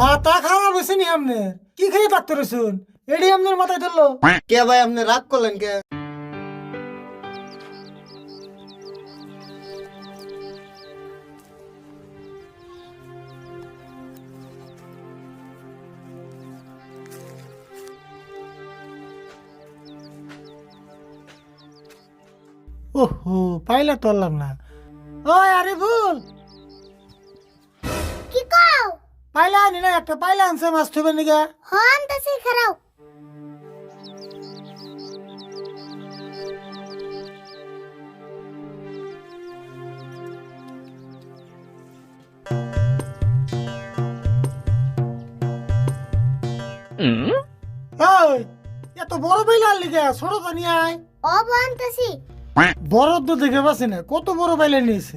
মাথা খারাপ হয়েছে নি আমনে? কি খেয়ে ডাক্তার শুন? এডি আমনের মাথায় ধরলো। কে ভাই আপনি রাগ করলেন কে? ওহো পাইলা তোরলাম না। ওই আরে ভুল কি কও পাইলা আনি না একটা পাইলা আনছে মাছ থইবে নিগা হন তাসি খারাও ওই এত বড় পাইলা আনলি কে ছোট তো নিয়ে আয় ও তো দেখে পাচ্ছি না কত বড় পাইলা নিয়েছে।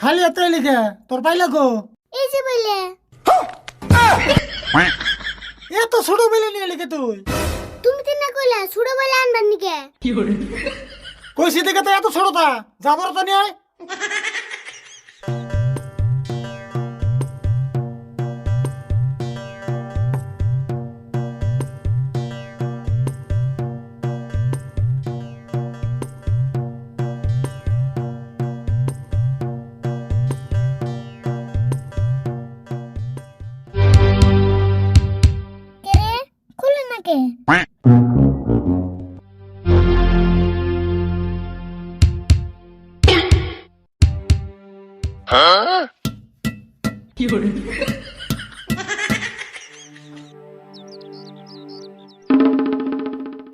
খালি এত লিখে তোর পাইলা গো এই যে বলে এত ছোট পাইলা নিয়ে লিখে তুই? তুমি তো না কইলা? ছোট বলে আনবার নিকে? কইছি দেখে তো এত ছোটতা যাবর তো নিয়ে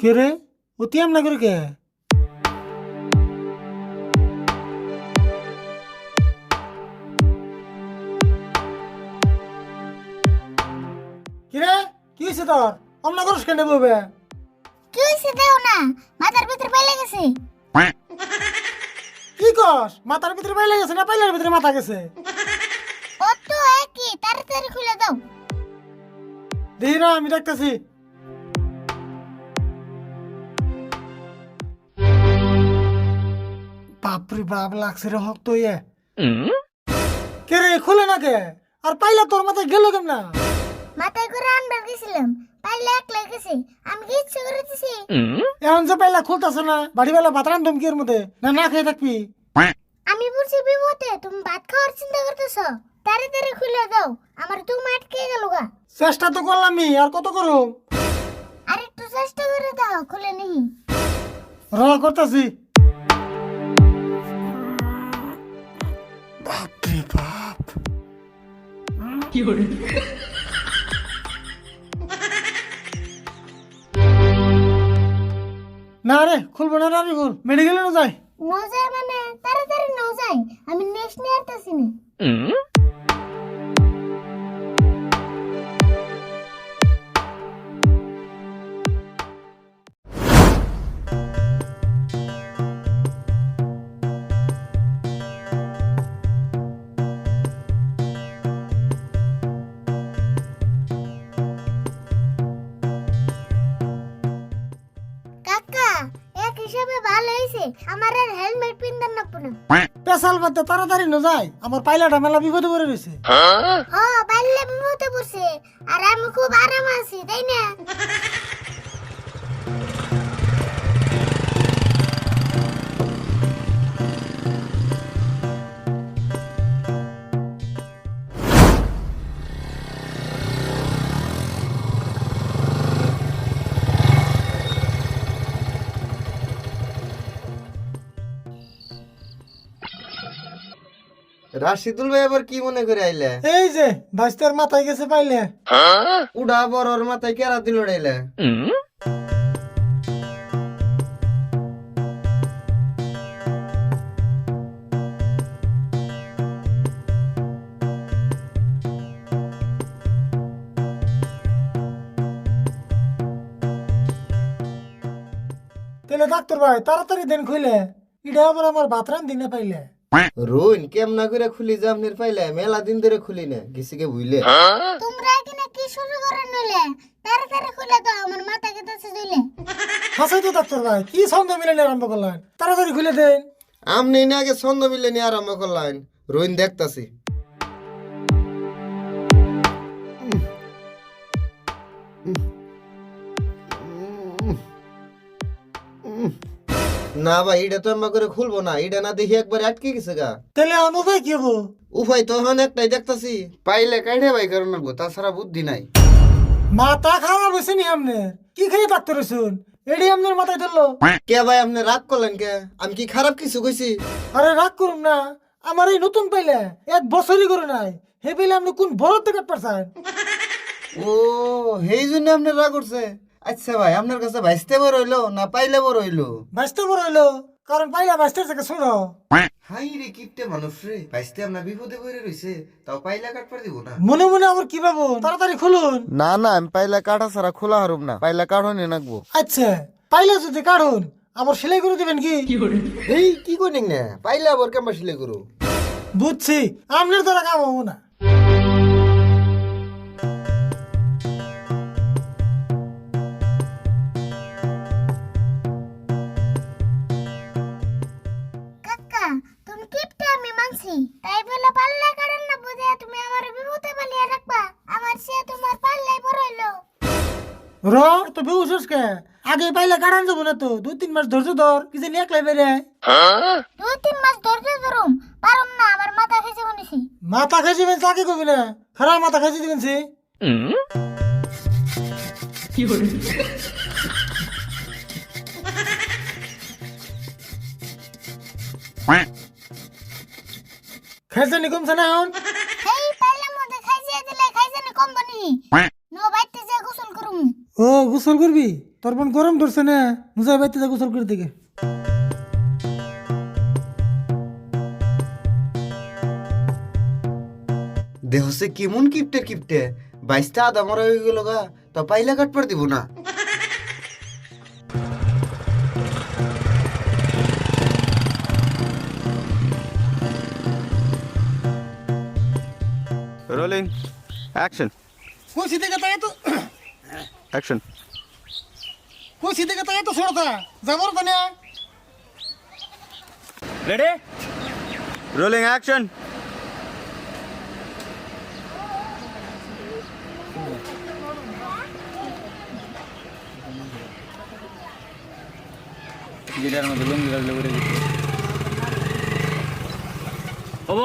কে রে অতি আম না করে কে কিরে কি হয়েছে তোর অমনা করস কেন বলবে কি হইছে দেও না মাথার ভিতর পাইলে গেছে কি কস? মাথার ভিতরে পাইলে গেছে না পাইলার ভিতরে মাথা গেছে? ও তো একই তাড়াতাড়ি খুলে দাও। দেখি না আমি দেখতেছি। বাপরে বাপ লাগছে রে হক তো ইয়ে কে রে খুলে না কে? আর পাইলা তোর মাথায় গেল কেমন? না মাথায় করে আনবার গেছিলাম পাইলে একলা গেছে আমি কি ইচ্ছে করে দিছি এখন যে পাইলা খুলতেছে না বাড়ি বেলা ভাত রান্ধম কি এর মধ্যে? না না খেয়ে থাকবি? আমি বুঝছি বিপদে তুমি ভাত খাওয়ার চিন্তা করতেছ? তাড়াতাড়ি খুলে দাও আমার তুমি আটকে গেল গা। চেষ্টা তো করলামই আর কত করো আর একটু চেষ্টা করে দাও খুলে নিহি র করতেছি। বাপরে বাপ। না রে খুলবো না রে খুল। মেডিকেলে না যাই। ন যায় মানে তাড়াতাড়ি ন যায় আমি নেক্সট নিয়ে আসতেছি না। কাকা এক হিসাবে ভালো হয়েছে আমার আর হেলমেট পিনতেন না পুরো বাদে তাড়াতাড়ি না যায় আমার পাইলাটা মেলা বিপদে পড়ে রয়েছে। ও পাইলে বিপদে পড়ছে। আর আমি খুব আরাম আছি তাই না? রাশিদুল ভাই আবার কি মনে করে আইলে? এই যে বাইস্তার মাথায় গেছে পাইলে। উড়া বড়র মাথায় কেরা দিল ডাইলে? তাহলে ডাক্তার ভাই তাড়াতাড়ি দেন খুলে এটা আবার আমার বাতরান দিনে পাইলে। রোন কেমনা করে খুলি যে আপনার পাইলে মেলা দিন ধরে খুলি না। গেছি কে বুঝলে তোমরা এখানে কি শুরু করে নিলে তাড়াতাড়ি খুলে দাও আমার মাথা কেটেছে দিলে হাসাই তো ডাক্তার ভাই কি ছন্দ মিলানি আরম্ভ করলেন? তাড়াতাড়ি খুলে দেন। আমনি না আগে ছন্দ মিলে নিয়ে আরম্ভ করলেন। রুইন দেখতাছি। না ভাই এটা তো আমরা করে খুলবো না। এটা না দেখি একবার আটকে গেছে গা। তাহলে এখন উপায় কি হব? উপায় তো এখন একটাই দেখতাছি। পাইলে কাইডে ভাই কারণ না তাছাড়া বুদ্ধি নাই। মাথা খারাপ হয়েছে নি আপনি কি খেয়ে ডাক্তার শুন এডি আপনার মাথায় ধরলো। কে ভাই আপনি রাগ করলেন কে? আমি কি খারাপ কিছু কইছি? আরে রাগ করুন না আমার এই নতুন পাইলে এক বছরই করে নাই। হে পেলে আপনি কোন বড় থেকে পারছেন ও সেই জন্য আপনি রাগ করছে। আচ্ছা ভাই আপনার কাছে ভাইস্তে বড় হইল না পাইলে বড় হইল? বাঁচতে বড় হইল কারণ পাইলে বাঁচতে থেকে শুনো। হাই রে কিপটে মানুষ রে ভাইস্তে আপনার বিপদে পড়ে রইছে তাও পাইলা কাট পার দিব না। মনে মনে আবার কি ভাবো? তাড়াতাড়ি খুলুন। না না আমি পাইলা কাটা ছাড়া খোলা হারুম না। পাইলা কাঠো নিয়ে নাকবো। আচ্ছা পাইলে যদি কাটুন আবার সেলাই করে দিবেন কি? এই কি করি না? পাইলে আবার কেমন সিলে করু? বুঝছি আপনার দ্বারা কাম হব না। র তো বেউসস কে? আগে পাইলে কাটান যাব না তো। দুই তিন মাস ধৈর্য ধর কি জানি একলাই বেড়ে দুই তিন মাস ধৈর্য ধরুম পারুম না আমার মাথা খেয়েছে মনেছি মাথা খাইছি বেন তাকে কবি না? খারাপ মাথা খাইছি দিবেন সে। খাইছে নি কমছে না এখন? ও গোসল করবি? তোর বোন গরম ধরছে না। মুজাই বাইতে যা গোসল করে দিকে। দেহসে কেমন কিপটে কিপটে? বাইশটা আদা মরা হয়ে গেল গা। তা পাইলা কাট পার দিব না। Rolling. Action. কইছি থেকে তাই তো Action. কইছি থেকে তাই তো ছোড়তা যাবর তো না Ready? Rolling action. গিটার মধ্যে লুঙ্গি লাগলে উড়ে দিচ্ছে হব